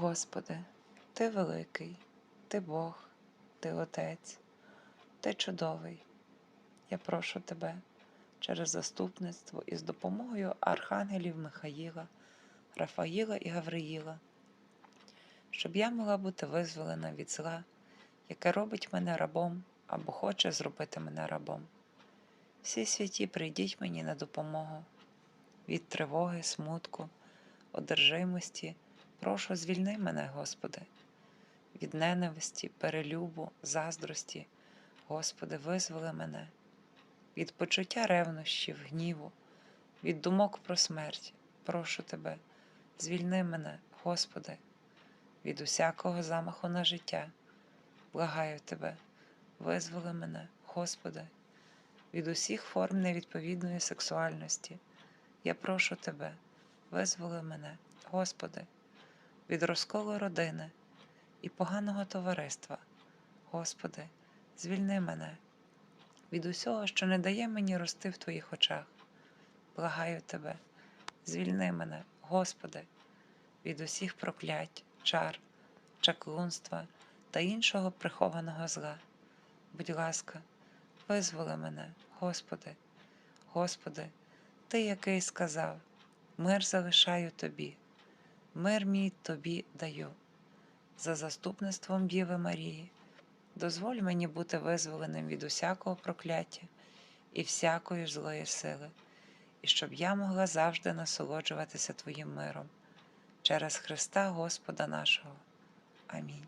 Господи, Ти великий, Ти Бог, Ти Отець, Ти чудовий. Я прошу Тебе через заступництво і з допомогою архангелів Михаїла, Рафаїла і Гавриїла, щоб я могла бути визволена від зла, яке робить мене рабом або хоче зробити мене рабом. Всі святі прийдіть мені на допомогу від тривоги, смутку, одержимості. Прошу, звільни мене, Господи, від ненависті, перелюбу, заздрості. Господи, визволи мене, від почуття ревнощів, гніву, від думок про смерть. Прошу Тебе, звільни мене, Господи, від усякого замаху на життя. Благаю Тебе, визволи мене, Господи, від усіх форм невідповідної сексуальності. Я прошу Тебе, визволи мене, Господи, від розколу родини і поганого товариства. Господи, звільни мене від усього, що не дає мені рости в Твоїх очах. Благаю Тебе, звільни мене, Господи, від усіх проклять, чар, чаклунства та іншого прихованого зла. Будь ласка, визволи мене, Господи, Господи, Ти, який сказав, мир залишаю Тобі, мир мій Тобі даю. За заступництвом Діви Марії, дозволь мені бути визволеним від усякого прокляття і всякої злої сили, і щоб я могла завжди насолоджуватися Твоїм миром через Христа Господа нашого. Амінь.